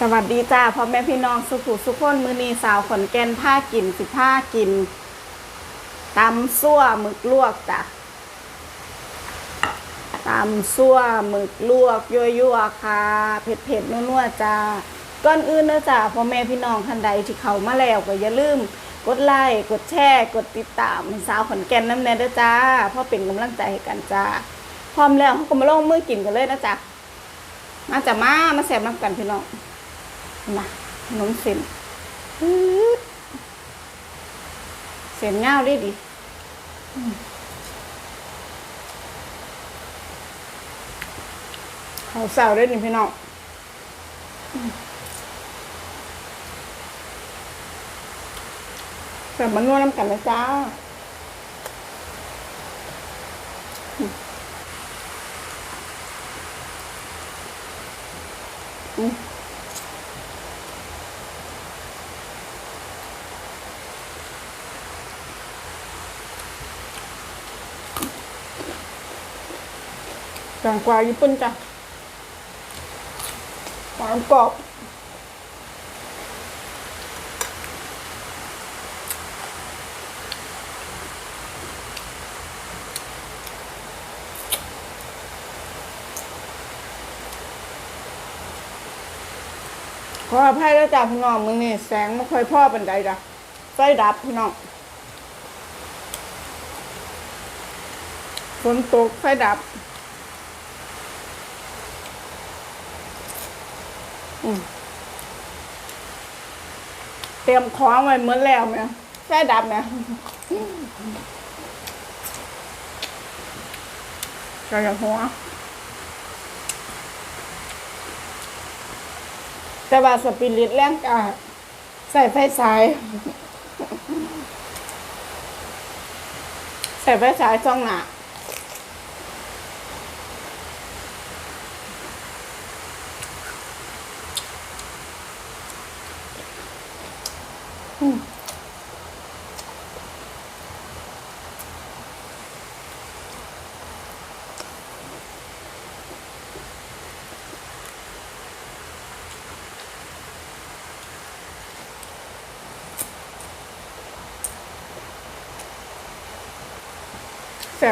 สวัสดีจ้าพ่อแม่พี่น้องสุขุสุขคนมือนีสาวขนแกนผ้ากินสิผ้ากินตำซั่วหมึกลวกจ้ะตำซั่วหมึกลวกยั่วๆค่ะเผ็ดเผ็ดๆนัวๆจ้าก่อนอื่นนะจ้าพ่อแม่พี่น้องท่านใดที่เขามาแล้วก็อย่าลืมกดไลค์กดแชร์กดติดตามสาวขนแกนน้ำแน่ด้วยจ้าเพ่อเป็นกำลังใจให้กันจ้าพร้อมแล้วเขาก็มาลงมือกินกันเลยนะจ๊ะมาจ้ะมามาแสบน้ำกันพี่น้อง มาขนมเส้นเส้นเงาได้ดิเขาเสาได้ดิพี่น้องแต่มันนวดน้ำกันนะจ้าอืม แตงกวาญี่ปุ่นจ้ะหวานกรอบขออภัยแล้วจ้ะพี่น้องมึงนี่แสงไม่ค่อยพ่อเป็นใดจ้ะไฟดับพี่น้องฝนตกไฟดับ อืม เตรียมของไว้เมื่อแล้วไหมใช่ดับไหมกระหัวแต่ว่าสปิริตแรงกาใส่ไฟสาย ใส่ไฟสายช่องหนา แส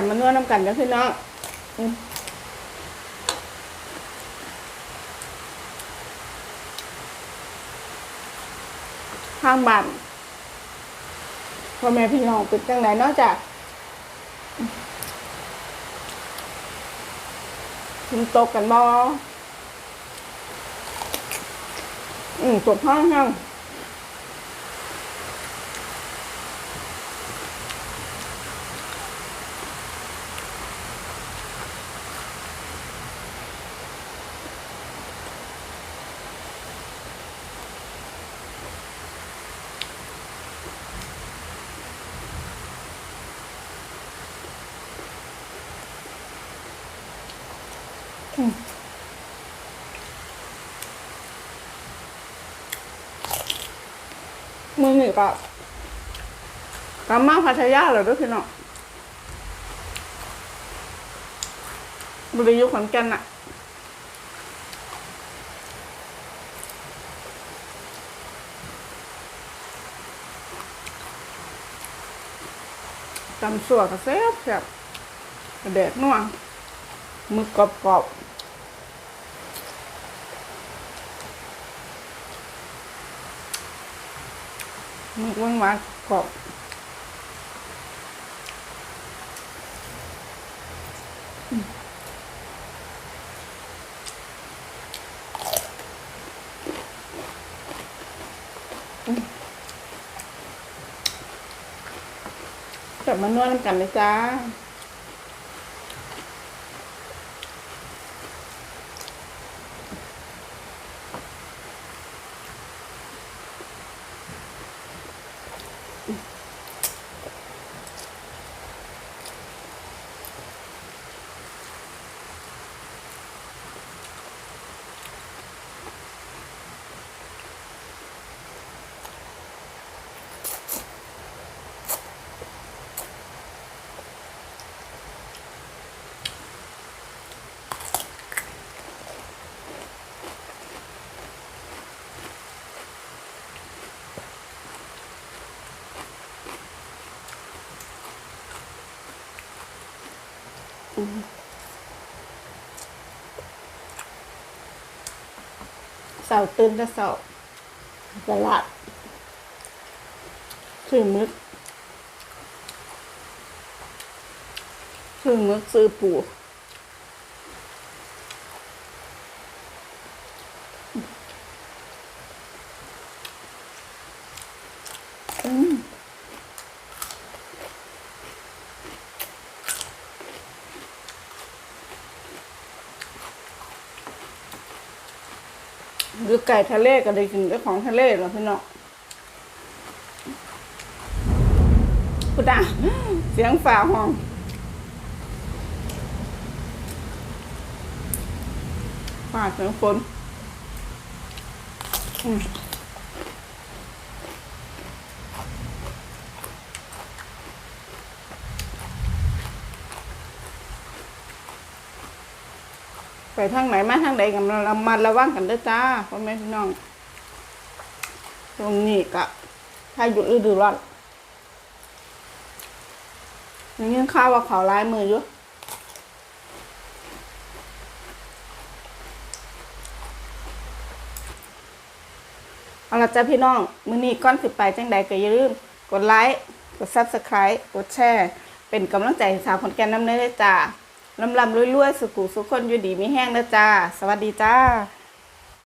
บมันนวดน้ำกันกันพี่น้อง ข้างบ้านพ่อแม่พี่น้องเป็นจังไหนนอกจากคุณตกกันบออืมตกห้างห้าง ก็กลับมาพัทยาเลยด้วยพี่น้องบริยุขอนแก่นอะตำสัวก็แซ่บแซ่บแดดนัวมึกกรอกรอบๆ หมึกหวานหวานกรอบกลับมานวดน้ำกันเลยจ้า เสาตื่นแต่เสาตลาดซื้อมึกซื้อมึกซื้อปู หรือไก่ทะเลก็ได้กินกับของทะเลเหรอพี่น้องกูด่าเสียงฝ่าห้องฝ่าเสียงฝนอืม ไปทางไหนมาทางใดกันเรามาระวังกันด้อจ้าพ่อแม่พี่น้อง ตรงนี้กะถ้าหยุดฤดูร้อนยังยังข้าวว่าเขาลายมืออยู่เอาละจ้าพี่น้อง มื้อนี้ก้อนสิไปจังใดก็อย่าลืม กดไลค์ กด Subscribe กดแชร์ เป็นกำลังใจสาวคนแก่นน้ำเนื้อจ้า ลำลำรวยๆสุขุสุขคนอยู่ดีมีแห้งนะจ้า สวัสดีจ้า